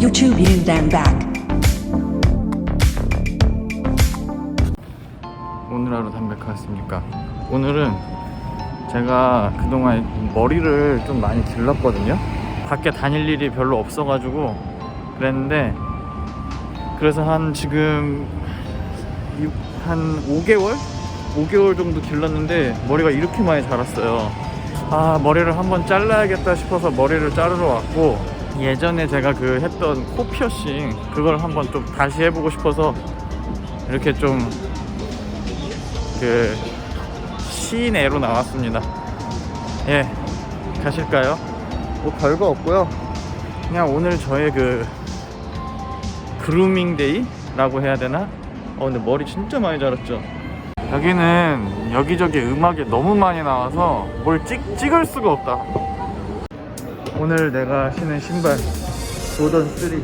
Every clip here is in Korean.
YouTube. 오늘 하루 담백하였습니까? 오늘은 제가 그동안 머리를 좀 많이 길렀거든요. 밖에 다닐 일이 별로 없어가지고 그랬는데 그래서 한 지금 육- 한 5개월? 5개월 정도 길렀는데 머리가 이렇게 많이 자랐어요. 아 머리를 한번 잘라야겠다 싶어서 머리를 자르러 왔고 예전에 제가 그 했던 코 피어싱 그걸 한번 좀 다시 해보고 싶어서 이렇게 좀 그 시내로 나왔습니다. 예, 가실까요? 뭐 별거 없고요. 그냥 오늘 저의 그 그루밍 데이라고 해야 되나? 어 근데 머리 진짜 많이 자랐죠. 여기는 여기저기 음악이 너무 많이 나와서 뭘 찍, 찍을 수가 없다. 오늘 내가 신은 신발 조던 3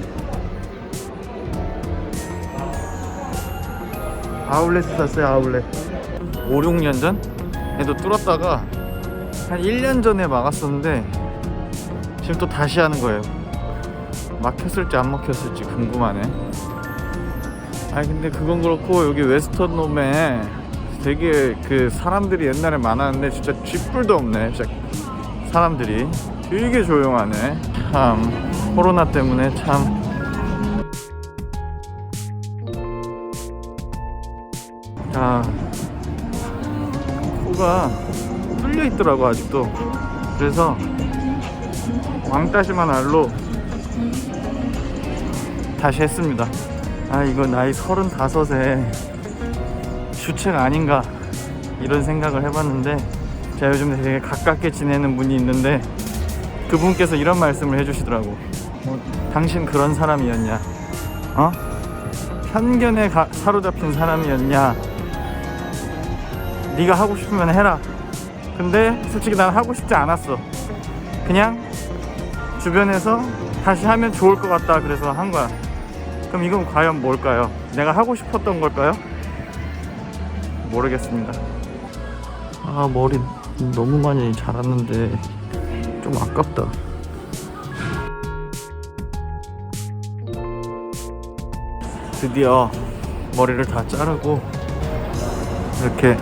아울렛 샀어요 아울렛. 5, 6년 전에도 뚫었다가 한 1년 전에 막았었는데 지금 또 다시 하는 거예요. 막혔을지 안 막혔을지 궁금하네. 아니 근데 그건 그렇고 여기 웨스턴 놈에 되게 그 사람들이 옛날에 많았는데 진짜 쥐뿔도 없네 진짜 사람들이 되게 조용하네. 참 코로나 때문에 참. 아, 코가 뚫려 있더라고 아직도. 그래서 왕따시만 알로 다시 했습니다. 아 이거 나이 서른다섯에 주책 아닌가 이런 생각을 해봤는데 제가 요즘 되게 가깝게 지내는 분이 있는데 그분께서 이런 말씀을 해주시더라고. 뭐, 당신 그런 사람이었냐? 어? 편견에 가- 사로잡힌 사람이었냐? 네가 하고 싶으면 해라. 근데 솔직히 난 하고 싶지 않았어. 그냥 주변에서 다시 하면 좋을 것 같다 그래서 한 거야. 그럼 이건 과연 뭘까요? 내가 하고 싶었던 걸까요? 모르겠습니다. 아 머리 너무 많이 자랐는데 좀 아깝다 드디어 머리를 다 자르고 이렇게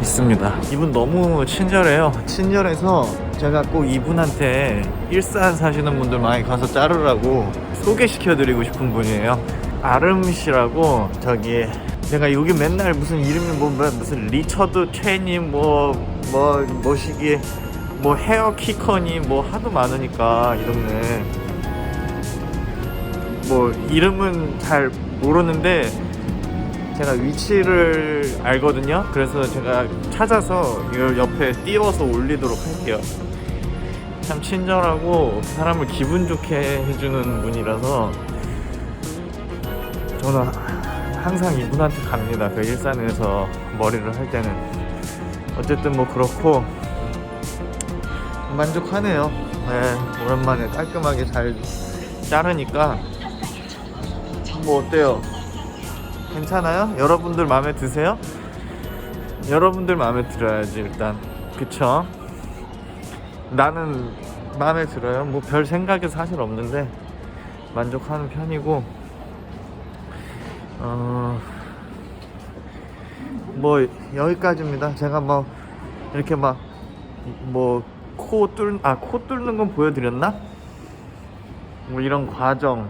있습니다. 이분 너무 친절해요. 친절해서 제가 꼭 이분한테 일산 사시는 분들 많이 가서 자르라고 소개시켜드리고 싶은 분이에요. 아름 씨라고 저기 제가 여기 맨날 무슨 이름이 뭐, 뭐 무슨 리처드 최니 뭐뭐 뭐시기 뭐 헤어 키커니 뭐 하도 많으니까 이 동네 뭐 이름은 잘 모르는데 제가 위치를 알거든요. 그래서 제가 찾아서 이걸 옆에 띄워서 올리도록 할게요. 참 친절하고 사람을 기분 좋게 해주는 분이라서 저는 항상 이분한테 갑니다. 그 일산에서 머리를 할 때는 어쨌든 뭐 그렇고 만족하네요. 네, 오랜만에 깔끔하게 잘 자르니까 뭐 어때요? 괜찮아요? 여러분들 마음에 드세요? 여러분들 마음에 들어야지 일단 그쵸? 나는 마음에 들어요 뭐 별 생각이 사실 없는데 만족하는 편이고 어... 뭐 여기까지입니다. 제가 뭐 이렇게 막 뭐 코 뚫, 아, 코 뚫는 건 보여드렸나? 뭐 이런 과정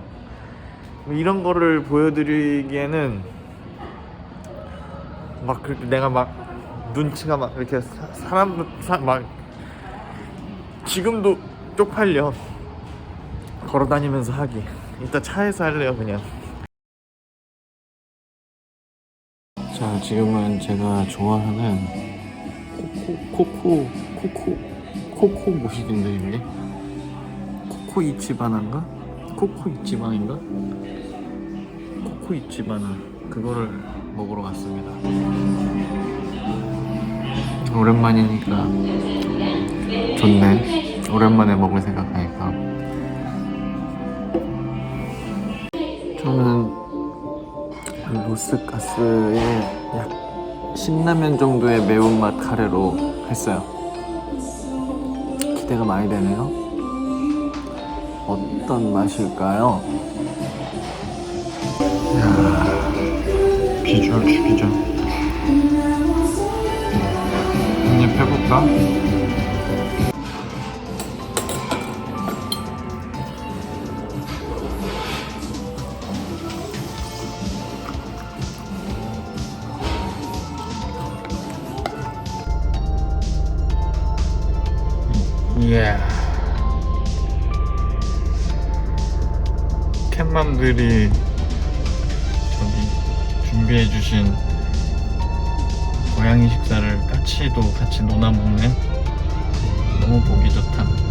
뭐 이런 거를 보여드리기에는 막 그렇게 내가 막 눈치가 막 이렇게 사, 사람 사, 막 지금도 쪽팔려. 걸어 다니면서 하기. 이따 차에서 할래요 그냥 자 지금은 제가 좋아하는 코코 코코 코코 코코 모식인데 이게? 코코 이치바나인가? 코코 이치바인가? 코코 이치바나. 그거를 먹으러 갔습니다. 오랜만이니까 좋네. 오랜만에 먹을 생각하니까. 저는 로스가스의 약 신라면 정도의 매운맛 카레로 했어요 기대가 많이 되네요. 어떤 맛일까요? 비주얼 죽이죠. 한입 해볼까? 이야 캣맘들이 저기 준비해주신 고양이 식사를 까치도 같이 논아 먹네 너무 보기 좋다.